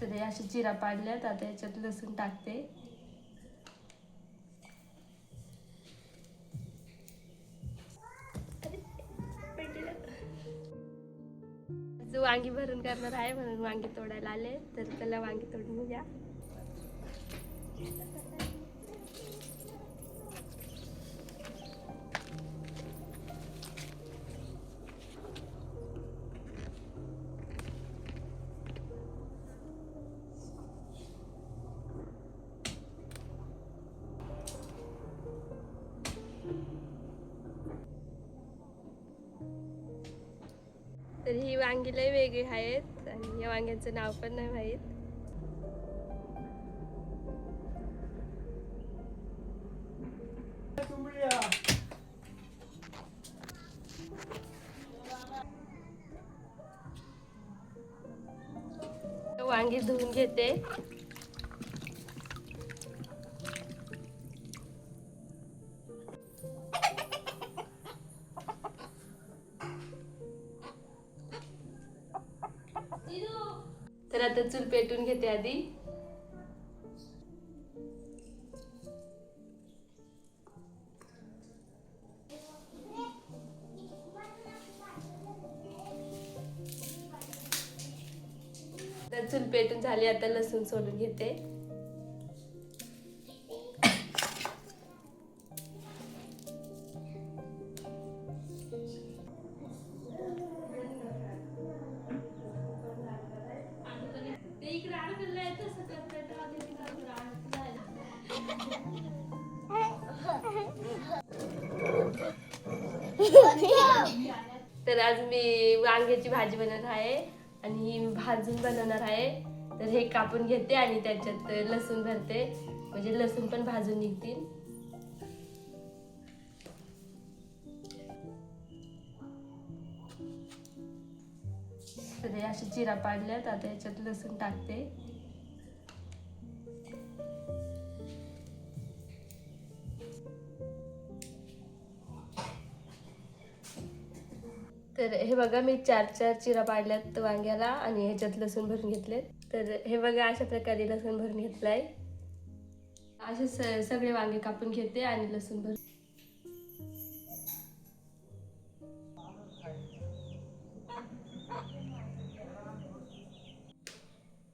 तर हे असे जिरा पाडल्यात. आता याच्यात लसूण टाकते. जो वांगी भरून करणार आहे म्हणून वांगी तोडायला आले. तर त्याला वांगी तोडून घ्या ही वांगी लय वेगळी आहेत आणि या वांग्यांचं नाव पण नाही माहीत. वांगी धुवून घेते. तर आता चूल पेटून घेते आधी. तर चूल पेटून झाली आता लसूण सोलून घेते. तर आज मी वांग्याची भाजी बनवत आहे आणि ही भाजून बनवणार आहे. तर हे कापून घेते आणि त्याच्यात लसूण भरते. म्हणजे लसूण पण भाजून निघतील. तर हे असे चिरा पाडल्यात. आता याच्यात लसूण टाकते. तर हे बघा मी चार चार चिरा पाडल्यात वांग्याला आणि ह्याच्यात लसूण भरून घेतले तर हे बघा अशा प्रकारे लसूण भरून घेतलाय. असे स- सगळे वांगे कापून घेते आणि लसूण भरून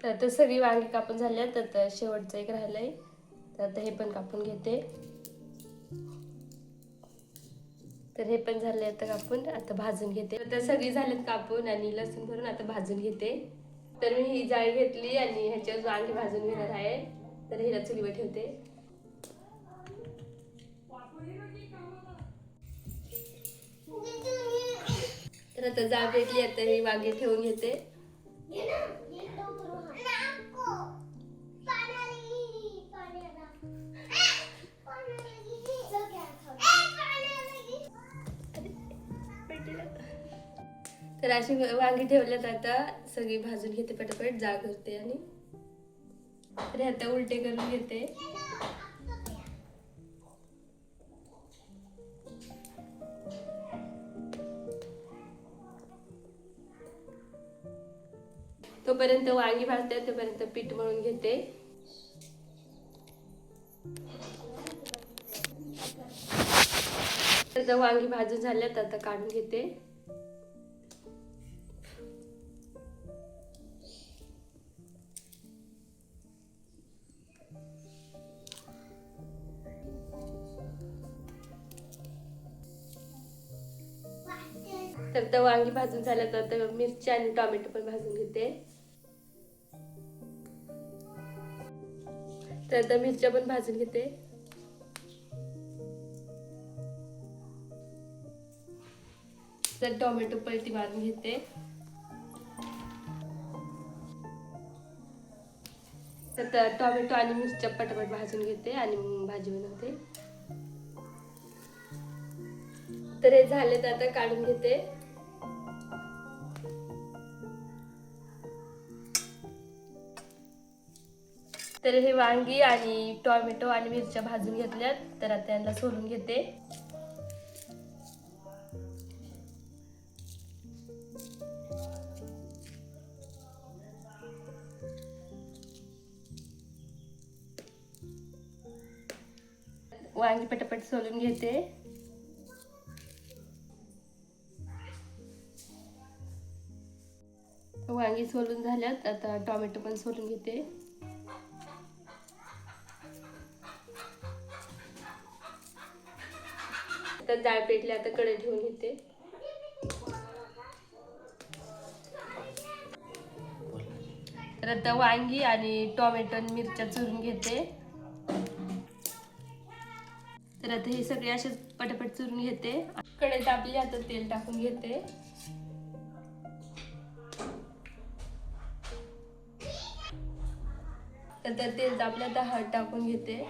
तर आता सगळी वांगी कापून झाल्या तर शेवटचं एक राहिलंय. तर आता हे पण कापून घेते. तर हे पण झाले आता कापून आता भाजून घेते. तर सगळी झालेत कापून आणि लसूण भरून आता भाजून घेते. तर मी ही जाळी घेतली आणि ह्याच्यावर वांगी भाजून घेणार आहे तर हिला चुलीवर ठेवते. तर आता जाळ भेटली आता ही वांगी ठेवून घेते. तर अशी वांगी ठेवल्यात आता. सगळी भाजून घेते पटापट जाग करते आणि तर आता उलटे करून घेते. तोपर्यंत वांगी भाजते तोपर्यंत पीठ मळून घेते. तर वांगी भाजून झाल्यात आता काढून घेते. तर वांगी भाजून झालं तर मिरची आणि टोमॅटो पण भाजून घेते. तर आता मिरच्या पण भाजून घेते. तर टोमॅटो पलटी मारून घेते. तर टोमॅटो आणि मिरच्या पटापट भाजून घेते आणि भाजी बनवते. तर हे झाले तर आता काढून घेते. तर हे वांगी आणि टॉमॅटो आणि मिरच्या भाजून घेतल्यात. तर आता यांना सोलून घेते. वांगी पटापट सोलून घेते. वांगी सोलून झाल्यात. आता टॉमॅटो पण सोलून घेते. आता डाळ पेटली आता कडे ठेवून घेते. तर आता वांगी आणि टोमॅटो आणि मिरच्या चुरून घेते. तर आता हे सगळे असे पटापट चुरून घेते. कडे आपली आता तेल टाकून घेते. तर तेल आपल्या आता हळद टाकून घेते.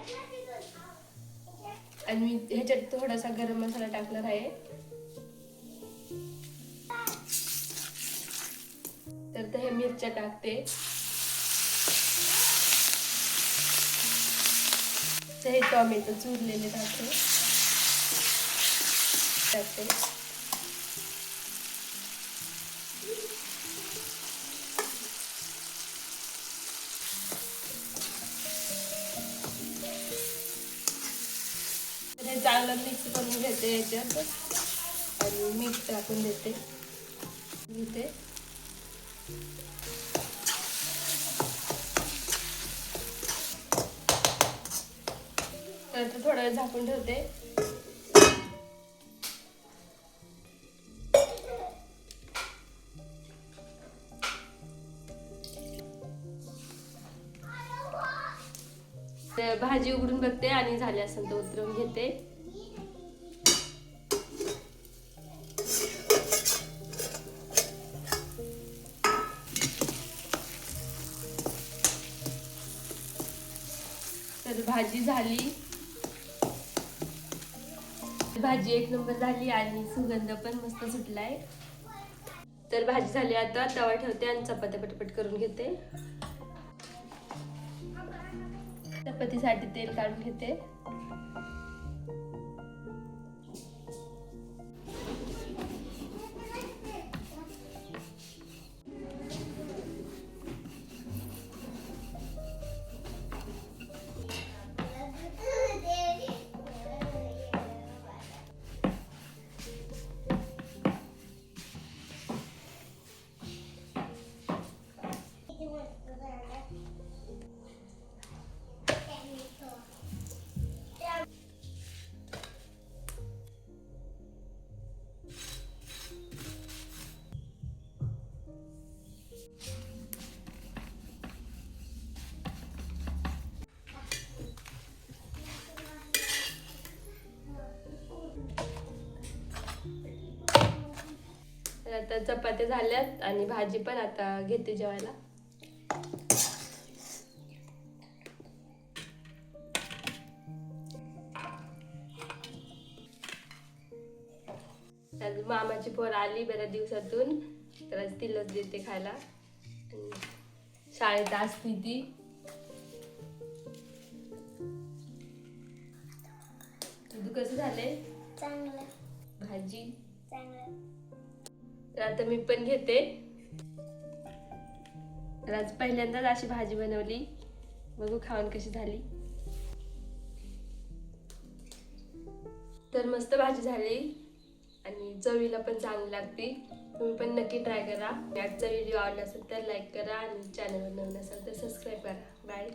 आणि मी ह्याच्यात थोडासा गरम मसाला टाकणार आहे. तर हे मिरच्या टाकते. तर हे टॉमॅटो चुरलेले टाकते. टाकते. तर हे पण मिक्स करून घेते याच्यात. आणि मीठ टाकून देते. घेते तर ते थोडा वेळ झाकून ठेवते. तर भाजी उघडून बघते आणि झाली असेल तर उतरवून घेते तर भाजी झाली. भाजी एक नंबर झाली आणि सुगंध पण मस्त सुटलाय. तर भाजी झाली आता तवा ठेवते आणि चपात्या पटपट करून घेते. चपातीसाठी तेल काढून घेते. तर आता चपात्या झाल्यात आणि भाजी पण आता घेते जेवायला. आज मामाची पोर आली बऱ्याच दिवसातून तर आज तिलाच देते खायला. शाळेत असती ती. तुझं कसं झालंय चांगलं. भाजी? चांगलं. तर आता मी पण घेते. तर आज पहिल्यांदाच अशी भाजी बनवली. बघू खाऊन कशी झाली. तर मस्त भाजी झाली. आणि चवीला पण चांगली लागते. तुम्ही पण नक्की ट्राय करा. आजचा व्हिडिओ आवडला असेल तर लाईक करा आणि चॅनलवर नवीन असेल तर सबस्क्राईब करा. बाय